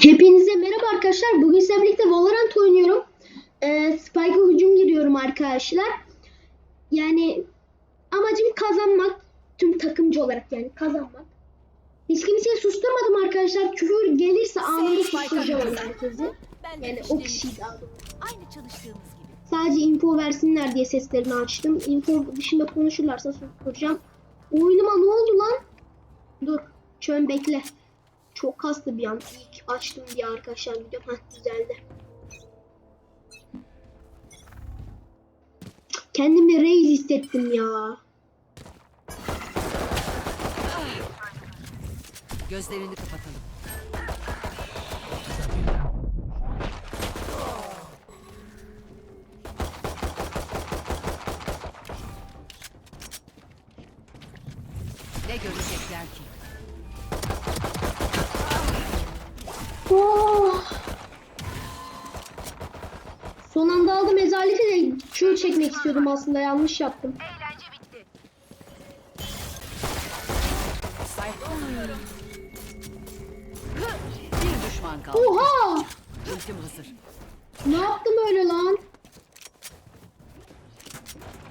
Hepinize merhaba arkadaşlar. Bugün sizlerle birlikte Valorant oynuyorum. Ee, Spike'a hücum giriyorum arkadaşlar. Yani amacım kazanmak. Tüm takımcı olarak yani kazanmak. Hiç kimseyi susturmadım arkadaşlar. Küfür gelirse anında susturacağım herkesi. Yani o kişiyi daha doğrusu. Aynı çalıştığımız gibi. Sadece info versinler diye seslerini açtım. Info dışında konuşurlarsa susturacağım. Oyunuma ne oldu lan? Dur. Şöyle bekle. Çok kastı bir an. İlk açtım diye arkadaşlar video. Heh düzeldi. Kendimi reis hissettim ya. Gözlerini kapatalım. Oh! Son anda aldım ezaleti de şunu çekmek istiyordum aslında yanlış yaptım. Sayfa. Bir düşman kaldı. Oha! Ultim hazır. Ne yaptım öyle lan?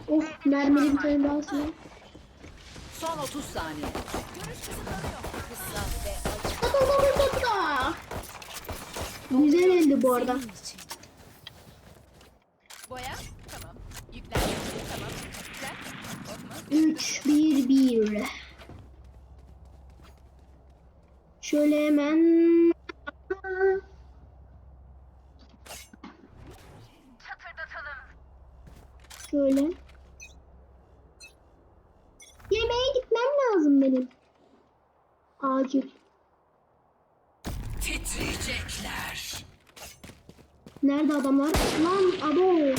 Of mermili bir tane daha sıra. Son 30 saniye. Güzel eldi bu arada. Boya tamam. Yükler tamam. Güzel. 3, 1, 1. Şöyle hemen... Şöyle. Yemeğe gitmem lazım benim. Acil. Titriyecekler. Nerede adamlar? Lan abo.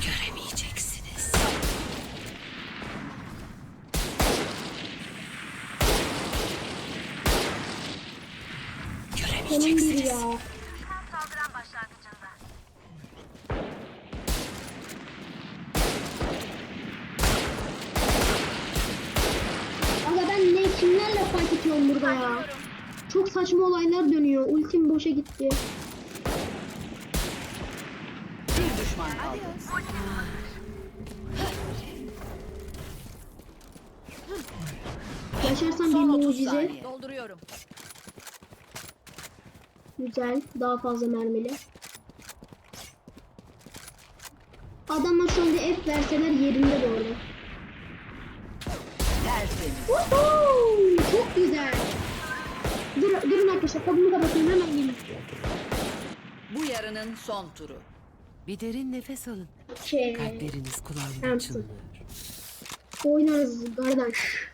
Göremeyeceksiniz. Göremeyeceksiniz. ya. Aga ben ne kimlerle fight ediyorum burada ya? Çok saçma olaylar dönüyor. Ultim boşa gitti. Bir düşman kaldı. Yaşarsam bir Son 30 mucize. saniye. Dolduruyorum. Güzel. Daha fazla mermili. Adamlar şu anda verseler yerinde bu arada. Tertemiz. Woohoo! Çok güzel. Dur, durun arkadaşlar. Kapımı kapatayım hemen gelin. Bu yarının son turu. Bir derin nefes alın. Şey, Kalpleriniz kulağında Tamam. çınlıyor. oynarız kardeş.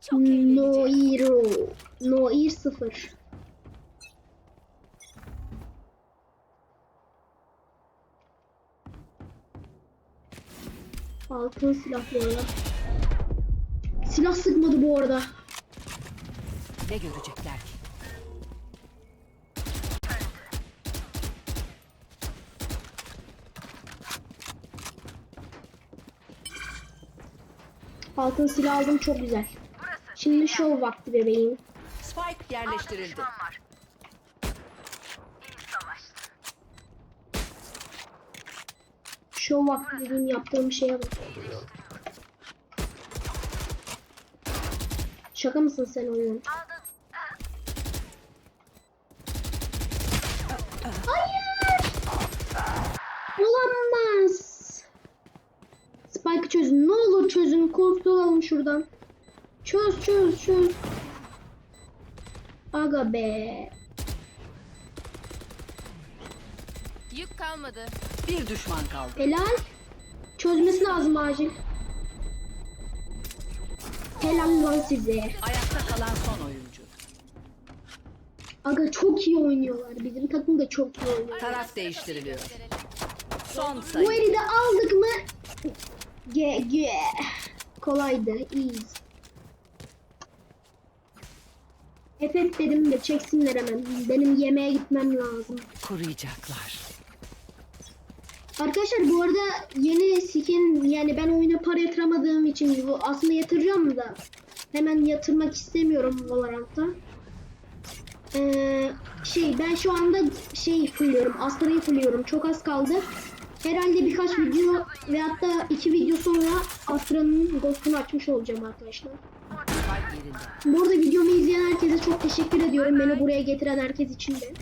Çok eğlenceli. No hero. No ear sıfır. Altın silah bu arada. Silah sıkmadı bu arada. Ne görecekler ki? Altın silah aldım çok güzel. Şimdi şov vakti bebeğim. Spike yerleştirildi. Şov vakti dediğim yaptığım şeye bak. Şaka mısın sen oyun? Hayır! Olamaz. Spike'ı çözün. Ne olur çözün. Kurtulalım şuradan. Çöz çöz çöz. Aga be. Yük kalmadı. Bir düşman kaldı. Helal. Çözmesi lazım acil. Helal lan size. Ayakta kalan son oyuncu. Aga çok iyi oynuyorlar. Bizim takım da çok iyi oynuyor. Taraf değiştiriliyor. Son Bu sayı. eli de aldık mı? Ge ge. Kolaydı. Easy. Efekt dedim de çeksinler hemen. Benim yemeğe gitmem lazım. Kuruyacaklar. Arkadaşlar bu arada yeni skin yani ben oyuna para yatıramadığım için bu aslında yatıracağım da hemen yatırmak istemiyorum Valorant'ta. Ee, şey ben şu anda şey fulluyorum. Astra'yı fulluyorum. Çok az kaldı. Herhalde birkaç video ve hatta iki video sonra Astra'nın Ghost'unu açmış olacağım arkadaşlar. Bu arada videomu izleyen herkese çok teşekkür ediyorum. Beni buraya getiren herkes için de.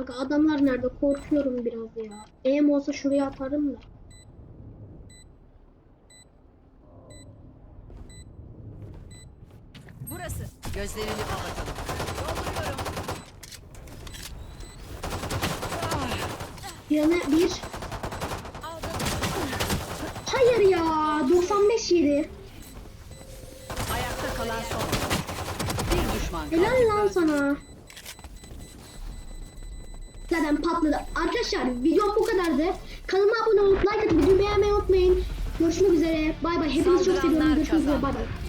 Bak adamlar nerede? Korkuyorum biraz ya. Eğim olsa şuraya atarım da. Burası. Gözlerini kapatalım. Dolduruyorum. Yanı bir. Hayır ya. 95 yedi. Ayakta kalan son. Bir düşman. Helal lan sana. Zaten patladı. Arkadaşlar video bu kadardı. Kanalıma abone olup like atıp videoyu beğenmeyi unutmayın. Görüşmek üzere. Bay bay. Hepinizi çok seviyorum. Görüşmek üzere. Bay bay.